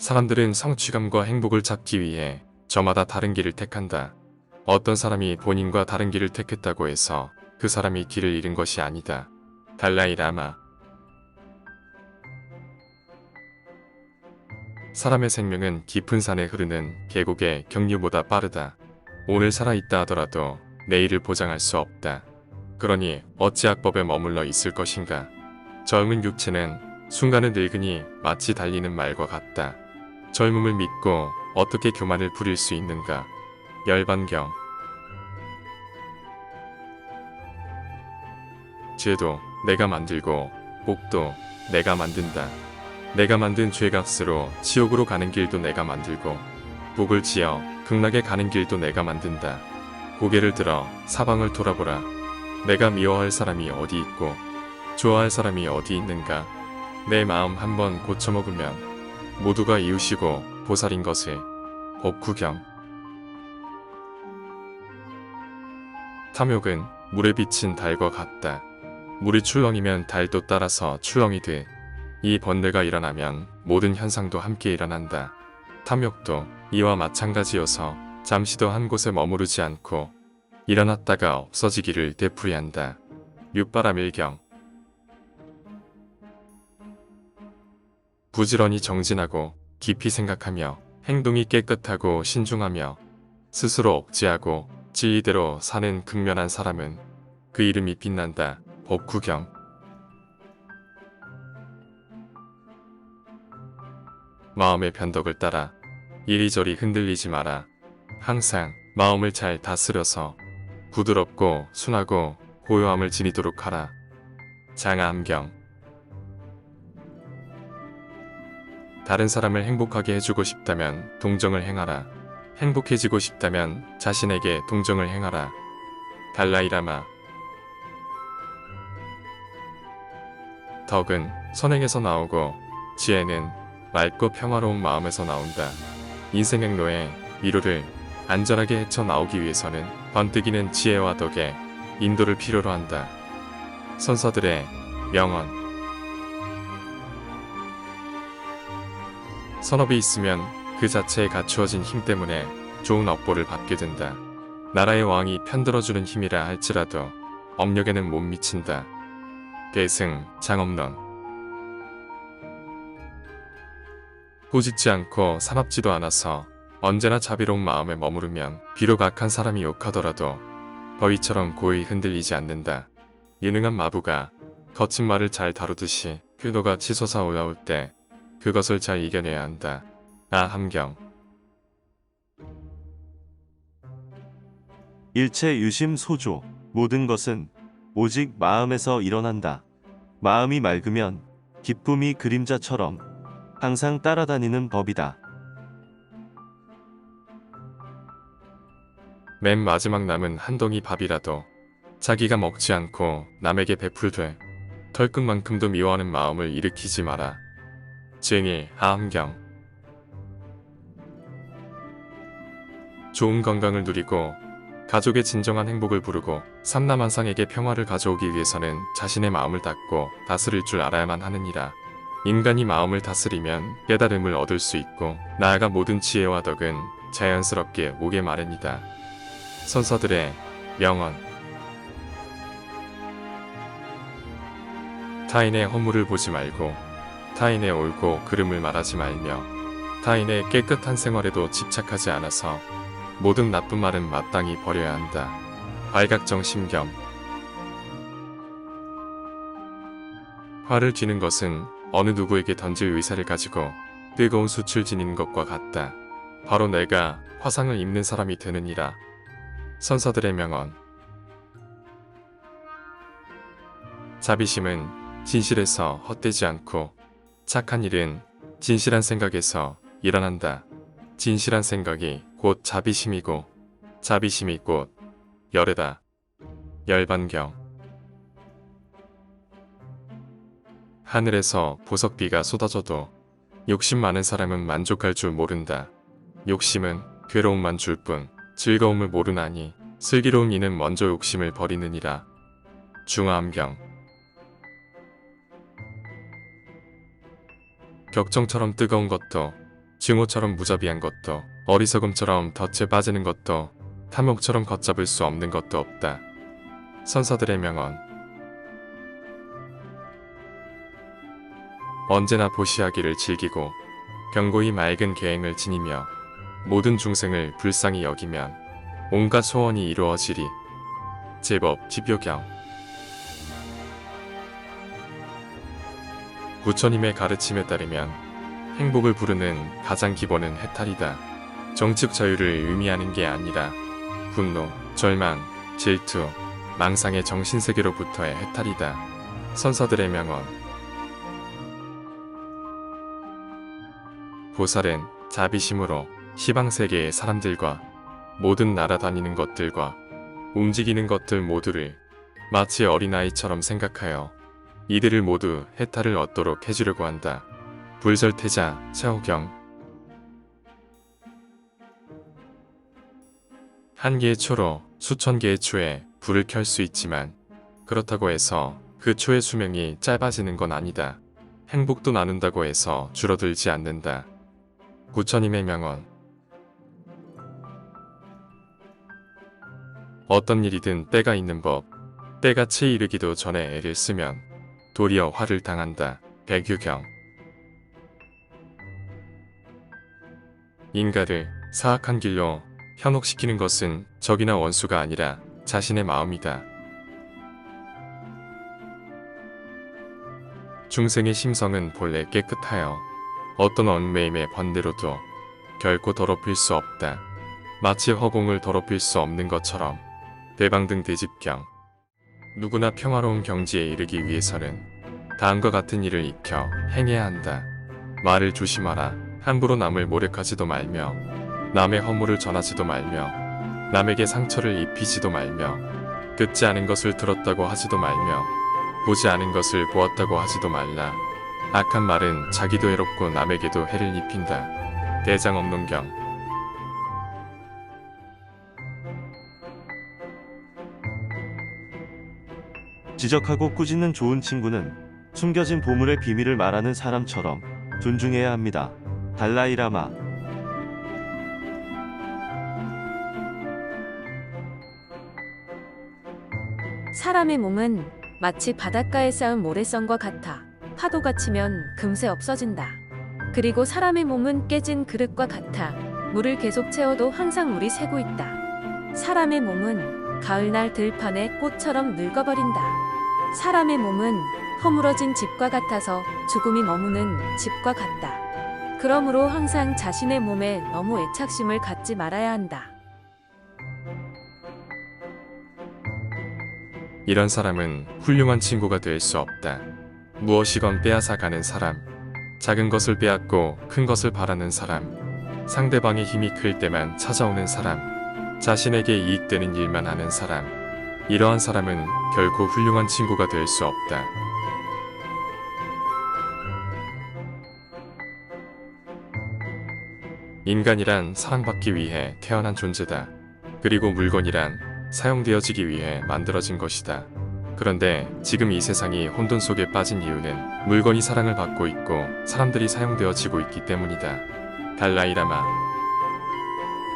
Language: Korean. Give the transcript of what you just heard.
사람들은 성취감과 행복을 찾기 위해 저마다 다른 길을 택한다. 어떤 사람이 본인과 다른 길을 택했다고 해서 그 사람이 길을 잃은 것이 아니다. 달라이 라마 사람의 생명은 깊은 산에 흐르는 계곡의 경류보다 빠르다. 오늘 살아있다 하더라도 내일을 보장할 수 없다. 그러니 어찌 악법에 머물러 있을 것인가. 젊은 육체는 순간의 늙은이 마치 달리는 말과 같다. 젊음을 믿고 어떻게 교만을 부릴 수 있는가. 열반경 죄도 내가 만들고 복도 내가 만든다. 내가 만든 죄값으로 지옥으로 가는 길도 내가 만들고 복을 지어 극락에 가는 길도 내가 만든다. 고개를 들어 사방을 돌아보라. 내가 미워할 사람이 어디 있고 좋아할 사람이 어디 있는가. 내 마음 한번 고쳐먹으면 모두가 이웃이고 보살인 것을 법구경 탐욕은 물에 비친 달과 같다. 물이 출렁이면 달도 따라서 출렁이 돼. 이 번뇌가 일어나면 모든 현상도 함께 일어난다. 탐욕도 이와 마찬가지여서 잠시도 한 곳에 머무르지 않고 일어났다가 없어지기를 되풀이한다. 뮤바람 일경 부지런히 정진하고 깊이 생각하며 행동이 깨끗하고 신중하며 스스로 억제하고 지위대로 사는 극면한 사람은 그 이름이 빛난다. 법구경 마음의 변덕을 따라 이리저리 흔들리지 마라. 항상 마음을 잘 다스려서 부드럽고 순하고 고요함을 지니도록 하라. 장암경 다른 사람을 행복하게 해주고 싶다면 동정을 행하라. 행복해지고 싶다면 자신에게 동정을 행하라. 달라이라마 덕은 선행에서 나오고 지혜는 맑고 평화로운 마음에서 나온다. 인생 행로에 위로를 안전하게 헤쳐 나오기 위해서는 번뜩이는 지혜와 덕에 인도를 필요로 한다. 선서들의 명언 선업이 있으면 그 자체에 갖추어진 힘 때문에 좋은 업보를 받게 된다. 나라의 왕이 편들어주는 힘이라 할지라도 업력에는 못 미친다. 계승 장엄론 꾸짖지 않고 사납지도 않아서 언제나 자비로운 마음에 머무르면 비록 악한 사람이 욕하더라도 거위처럼 고이 흔들리지 않는다. 유능한 마부가 거친 말을 잘 다루듯이 효도가 치솟아 올라올 때 그것을 잘 이겨내야 한다. 아 함경 일체 유심 소조 모든 것은 오직 마음에서 일어난다. 마음이 맑으면 기쁨이 그림자처럼 항상 따라다니는 법이다. 맨 마지막 남은 한 덩이 밥이라도 자기가 먹지 않고 남에게 베풀되 털끝만큼도 미워하는 마음을 일으키지 마라. 증일 하암경 좋은 건강을 누리고 가족의 진정한 행복을 부르고 삼남한상에게 평화를 가져오기 위해서는 자신의 마음을 닫고 다스릴 줄 알아야만 하느니라. 인간이 마음을 다스리면 깨달음을 얻을 수 있고 나아가 모든 지혜와 덕은 자연스럽게 오게 마련이다. 선서들의 명언 타인의 허물을 보지 말고 타인의 옳고 그름을 말하지 말며 타인의 깨끗한 생활에도 집착하지 않아서 모든 나쁜 말은 마땅히 버려야 한다. 발각정 심경 화를 쥐는 것은 어느 누구에게 던질 의사를 가지고 뜨거운 숯을 지니는 것과 같다. 바로 내가 화상을 입는 사람이 되느니라. 선서들의 명언 자비심은 진실에서 헛되지 않고 착한 일은 진실한 생각에서 일어난다. 진실한 생각이 곧 자비심이고 자비심이 곧 열애다. 열반경 하늘에서 보석비가 쏟아져도 욕심 많은 사람은 만족할 줄 모른다. 욕심은 괴로움만 줄 뿐 즐거움을 모르나니 슬기로운 이는 먼저 욕심을 버리느니라. 중화암경 격정처럼 뜨거운 것도 증오처럼 무자비한 것도 어리석음처럼 덫에 빠지는 것도 탐욕처럼 걷잡을 수 없는 것도 없다. 선사들의 명언 언제나 보시하기를 즐기고 견고히 맑은 계행을 지니며 모든 중생을 불쌍히 여기면 온갖 소원이 이루어지리. 제법 기표경 부처님의 가르침에 따르면 행복을 부르는 가장 기본은 해탈이다. 정측 자유를 의미하는 게 아니라 분노, 절망, 질투, 망상의 정신세계로부터의 해탈이다. 선사들의 명언 보살은 자비심으로 시방세계의 사람들과 모든 날아다니는 것들과 움직이는 것들 모두를 마치 어린아이처럼 생각하여 이들을 모두 해탈을 얻도록 해주려고 한다. 불설태자 차오경 한 개의 초로 수천 개의 초에 불을 켤 수 있지만 그렇다고 해서 그 초의 수명이 짧아지는 건 아니다. 행복도 나눈다고 해서 줄어들지 않는다. 부처님의 명언 어떤 일이든 때가 있는 법, 때가 채 이르기도 전에 애를 쓰면 도리어 화를 당한다. 백유경 인가를 사악한 길로 현혹시키는 것은 적이나 원수가 아니라 자신의 마음이다. 중생의 심성은 본래 깨끗하여 어떤 얽매임의 번대로도 결코 더럽힐 수 없다. 마치 허공을 더럽힐 수 없는 것처럼 대방등 대집경 누구나 평화로운 경지에 이르기 위해서는 다음과 같은 일을 익혀 행해야 한다. 말을 조심하라. 함부로 남을 모욕하지도 말며 남의 허물을 전하지도 말며 남에게 상처를 입히지도 말며 듣지 않은 것을 들었다고 하지도 말며 보지 않은 것을 보았다고 하지도 말라. 악한 말은 자기도 해롭고 남에게도 해를 입힌다. 대장업론경 지적하고 꾸짖는 좋은 친구는 숨겨진 보물의 비밀을 말하는 사람처럼 존중해야 합니다. 달라이라마 사람의 몸은 마치 바닷가에 쌓은 모래성과 같아 파도가 치면 금세 없어진다. 그리고 사람의 몸은 깨진 그릇과 같아 물을 계속 채워도 항상 물이 새고 있다. 사람의 몸은 가을날 들판의 꽃처럼 늙어버린다. 사람의 몸은 허물어진 집과 같아서 죽음이 머무는 집과 같다. 그러므로 항상 자신의 몸에 너무 애착심을 갖지 말아야 한다. 이런 사람은 훌륭한 친구가 될 수 없다. 무엇이건 빼앗아 가는 사람, 작은 것을 빼앗고 큰 것을 바라는 사람, 상대방의 힘이 클 때만 찾아오는 사람, 자신에게 이익되는 일만 하는 사람, 이러한 사람은 결코 훌륭한 친구가 될 수 없다. 인간이란 사랑받기 위해 태어난 존재다. 그리고 물건이란 사용되어지기 위해 만들어진 것이다. 그런데 지금 이 세상이 혼돈 속에 빠진 이유는 물건이 사랑을 받고 있고 사람들이 사용되어지고 있기 때문이다. 달라이라마